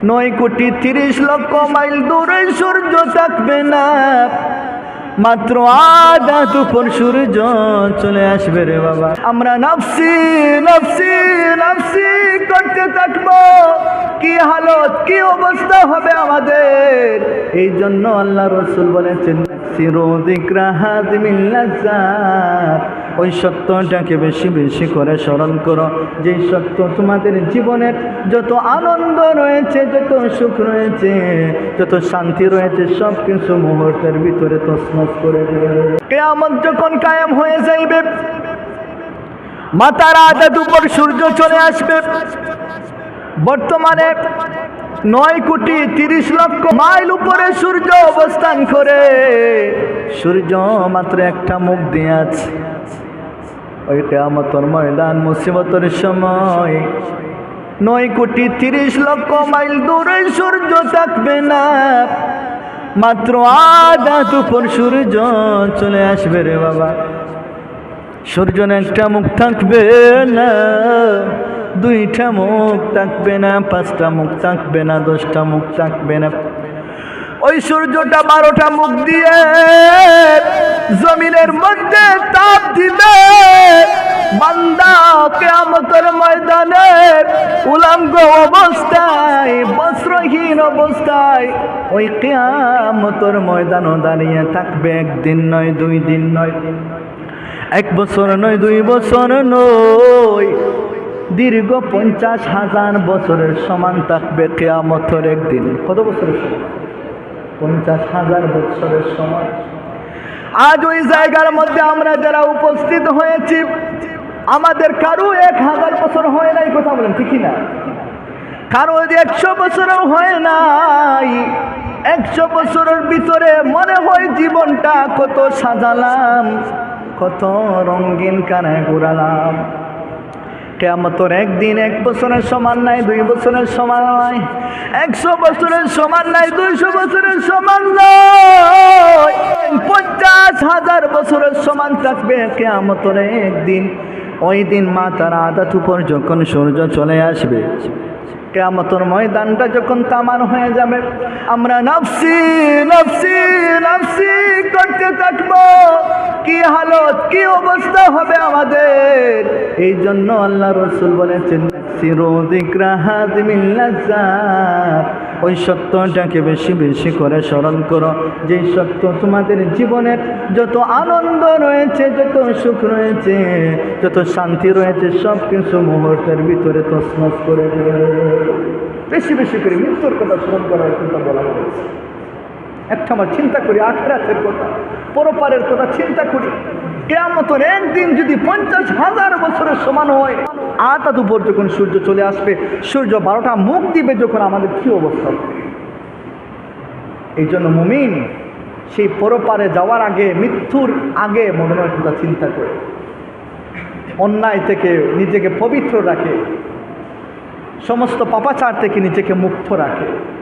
নয় কোটি তিরিশ লক্ষ মাইল দূরে সূর্য থাকবে না। মাত্র আধা দুপুর সূর্য চলে আসবে রে বাবা। আমরা নাফসি নাফসি নাফসি করতে থাকব। কি হালত, কি অবস্থা হবে আমাদের? এই জন্য আল্লাহ রসুল বলেছেন সিরোদিকরা হাজমিল্লাজাত ওই সত্যটাকে বেশি বেশি করে স্মরণ করো। যে সত্য তোমাদের জীবনের যত আনন্দ রয়েছে, যত সুখ রয়েছে, যত শান্তি রয়েছে সব কিছু মুহূর্তের ভিতরে তসমস করে কেয়ামত যখন কায়েম হয়ে যাইবে, মাতার আধা দুপুর সূর্য চলে আসবে। বর্তমানে নয় কোটি তিরিশ লক্ষ মাইল উপরে সূর্য অবস্থান করে। সূর্য মাত্র একটা মুখ দিয়ে আছে। ওই কেয়ামতর ময়দান মুসিবতের সময় নয় কোটি তিরিশ লক্ষ মাইল দূরে সূর্য থাকবে না। মাত্র আধা দুপুর সূর্য চলে আসবে রে বাবা। সূর্য একটা মুখ থাকবে না, দুইটা মুখ থাকবে না, পাঁচটা মুখ থাকবে না, দশটা মুখ থাকবে না। ওই সূর্যটা বারোটা মুখ দিয়ে জমিনের মধ্যে তাপ দিবে বান্দা কেয়ামতের ময়দানে উলাঙ্গ অবস্থায়, বস্ত্রহীন অবস্থায় ওই কেয়ামতের ময়দানও দাঁড়িয়ে থাকবে। একদিন নয়, দুই দিন নয়, এক বছর নয়, দুই বছর নয়, দীর্ঘ পঞ্চাশ হাজার বছরের সমান থাকবে কেয়ামতের একদিন। কত বছরের সমান? পঞ্চাশ হাজার বছরের সমান। আজ ওই জায়গার মধ্যে আমরা যারা উপস্থিত হয়েছি, আমাদের কারও এক হাজার বছর হয় নাই কথা বলেন ঠিকই না কারও একশো বছরও হয় নাই, একশো বছরের ভিতরে মনে হয় জীবনটা কত সাজালাম, কত রঙিন কানায় ঘুরালাম। কেমতর একদিন এক বছরের সমান নাই, দুই বছরের সমান নাই, একশো বছরের সমান নাই, দুইশো বছরের সমান পঞ্চাশ হাজার বছরের সমান থাকবে কেমতর একদিন। ওই দিন মা তার আদা উপর যখন সূর্য চলে আসবে, কেয়ামতর ময়দানটা যখন তামার হয়ে যাবে, আমরা নাফসি নাফসি নাফসি করতে থাকব। কি হালত, কি অবস্থা হবে আমাদের? এই জন্য আল্লাহ রসুল বলেছেন সিরোদিকরা হাজমিল্লাজাত ওই সত্যটাকে বেশি বেশি করে স্মরণ করো। যেই সত্য তোমাদের জীবনের যত আনন্দ রয়েছে, যত সুখ রয়েছে, যত শান্তি রয়েছে সব কিছু মুহূর্তের ভিতরে তসমস করে বেশি বেশি করে মৃত্যুর কথা স্মরণ করার কথা বলা হয়েছে একটা আমার চিন্তা করি, আখরাতের কথা, পরপারের কথা চিন্তা করি। কেয়ামতন একদিন যদি পঞ্চাশ হাজার বছরের সমান হয় আতা দুপুর যখন সূর্য চলে আসবে, সূর্য বারোটা মুখ দিবে যখন আমাদের কী অবস্থা এই জন্য মুমিন সেই পরপারে যাওয়ার আগে, মৃত্যুর আগে মনের কথা চিন্তা করে। অন্যায় থেকে নিজেকে পবিত্র রাখে। সমস্ত পাপাচার থেকে নিজেকে মুক্ত রাখে।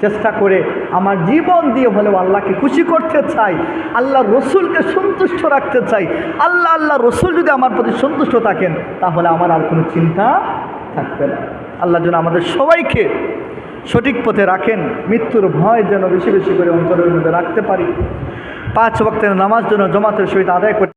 চেষ্টা করে আমার জীবন দিয়ে হলেও আল্লাহকে খুশি করতে চাই আল্লাহ রসুলকে সন্তুষ্ট রাখতে চাই, আল্লাহ আল্লাহ রসুল যদি আমার প্রতি সন্তুষ্ট থাকেন, তাহলে আমার আর কোনো চিন্তা থাকবে না। আল্লাহ যেন আমাদের সবাইকে সঠিক পথে রাখেন, মৃত্যুর ভয় যেন বেশি বেশি করে অন্তরের মধ্যে রাখতে পারি। পাঁচ বক্তের নামাজ যেন জমাতের সহিত আদায় করতে